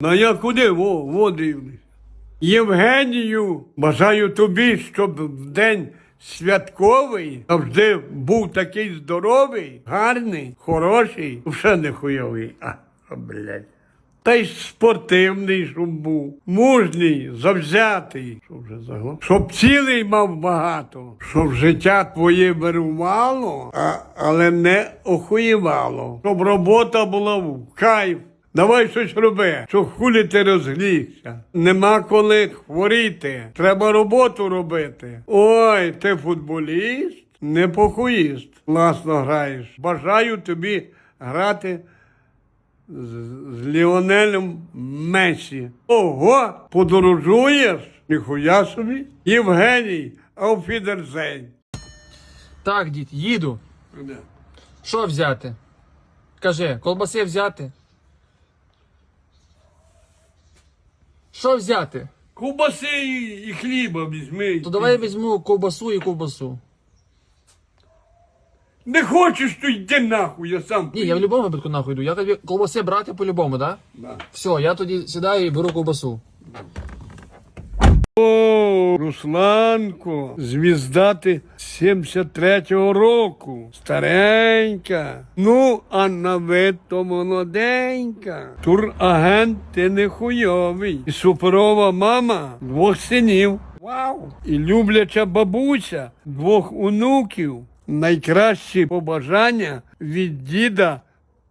Ну я куди во? Євгенію, бажаю тобі, щоб в день святковий завжди був такий здоровий, гарний, хороший, вже не хуйовий. А, а, блядь. Та й спортивний, щоб був, мужній, завзятий, щоб вже. Щоб цілий мав багато, щоб життя твоє вирувало, а, але не охуєвало. Щоб робота була в кайф. Давай щось роби, що хулі ти розглігся. Нема коли хворіти. Треба роботу робити. Ой, ти футболіст, не похуїст. Класно граєш. Бажаю тобі грати з, з Ліонелем Месі. Ого, подорожуєш? Ніхуя собі. Євгеній, Ауфідерзейн. Так, дід, їду. Що взяти? Кажи, колбаси взяти. Що взяти? Кубаси і, і хліба візьми. То давай я візьму ковбасу і ковбасу. Не хочеш, то йди нахуй, я сам. Ні, я в будь-якому випадку нахуй йду. Я тобі ковбаси брати по-любому, да? Да. Все, я тоді сідаю і беру ковбасу. О, Русланко, звіздати 73-го року. Старенька. Ну, а на вид то молоденька. Турагент ти не хуйовий. І суперова мама двох синів. Вау! І любляча бабуся двох онуків. Найкращі побажання від діда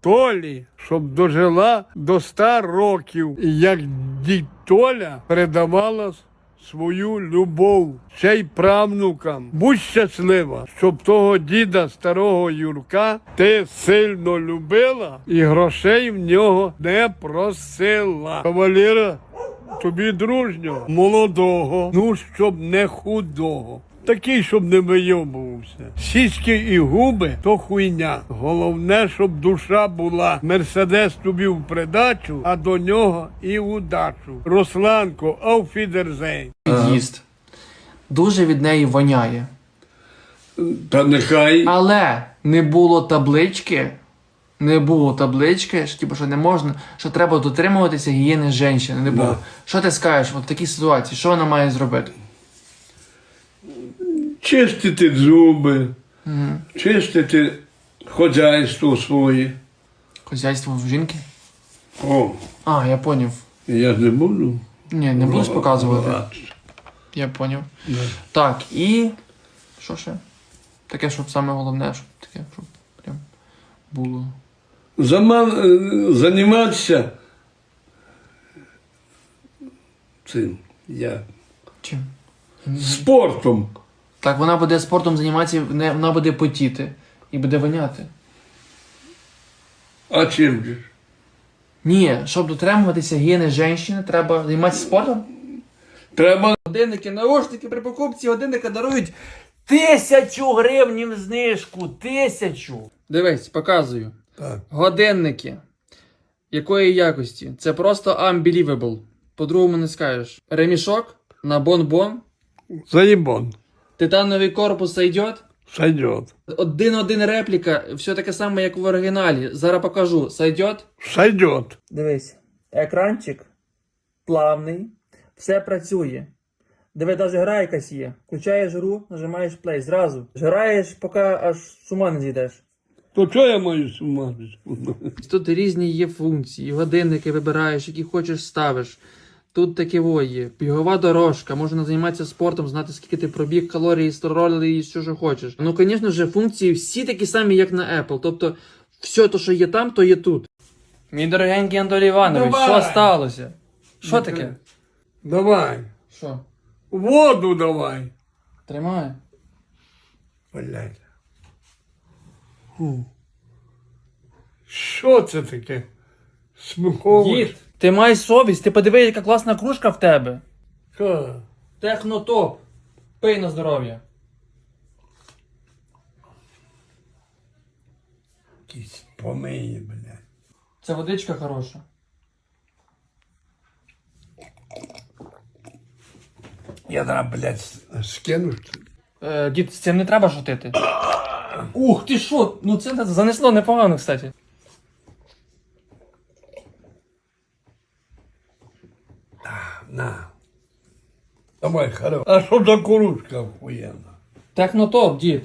Толі, щоб дожила до ста років, як дід Толя передавала свою любов ще й правнукам. Будь щаслива, щоб того діда старого Юрка ти сильно любила і грошей в нього не просила. Кавалера, тобі дружнього, молодого, ну щоб не худого. Такий, щоб не вийобувався. Сіськи і губи то хуйня. Головне, щоб душа була. Мерседес тобі в придачу, а до нього і в удачу. Русланко, ауфідерзей. Їсть. Дуже від неї воняє. Та нехай. Але не було таблички. Не було таблички, що, типу, що не можна, що треба дотримуватися гігієни жінки. Не було. Да. Що ти скажеш в такій ситуації? Що вона має зробити? Чистити зуби, чистити хозяйство своє. Хозяйство в жінки? О, А, я поняв. я ж не буду. Ні, не будеш показувати. Я поняв. Так, і. Що ще? Таке, щоб саме головне, щоб таке, щоб прям було. Зама... е, Займатися цим я. Чим? спортом. Так, вона буде спортом займатися, вона буде потіти і буде воняти. А чим же? Ні, щоб дотримуватися гігієни жінки, треба займатися спортом. Треба Годинники, наушники при покупці годинника дарують тисячу гривнів знижку. Тисячу. Дивись, показую. так. Годинники. Якої якості? Це просто unbelievable. По-другому не скажеш. Ремішок на бон-бон. Заїбон. Титановий корпус сойдет. Сойдет. Один-один репліка, все таке саме, як в оригіналі. Зараз покажу. Сойдет. Сойдет. Дивись, екранчик плавний, все працює. Диви, навіть гра якась є. Включаєш гру, нажимаєш плей зразу. Граєш, поки аж з ума не зійдеш. То чого я маю сумати? Тут різні є функції, годинники вибираєш, які хочеш ставиш. Тут таке є. Бігова дорожка, можна займатися спортом, знати, скільки ти пробіг, калорій, сторолі і що, що хочеш. Ну, звісно ж, функції всі такі самі, як на Apple. Тобто, все, то, що є там, то є тут. Мій дорогенький Анатолій Іванович, Давай. що сталося? Що таке? Давай. Що? Воду давай. Тримай. Блядь. Фу. Що це таке? Сміхове. Дід, ти маєш совість, ти подиви, яка класна кружка в тебе. Ка. Технотоп. Пий на здоров'я. Якісь помиї, блядь. Це водичка хороша. Я зараз, блядь, скину. Е, дід, з цим не треба шутити. Ух, ти що? Ну це занесло непогано, кстати. На. Давай, хорош. А що за курушка охуєнна? Технотоп, дід.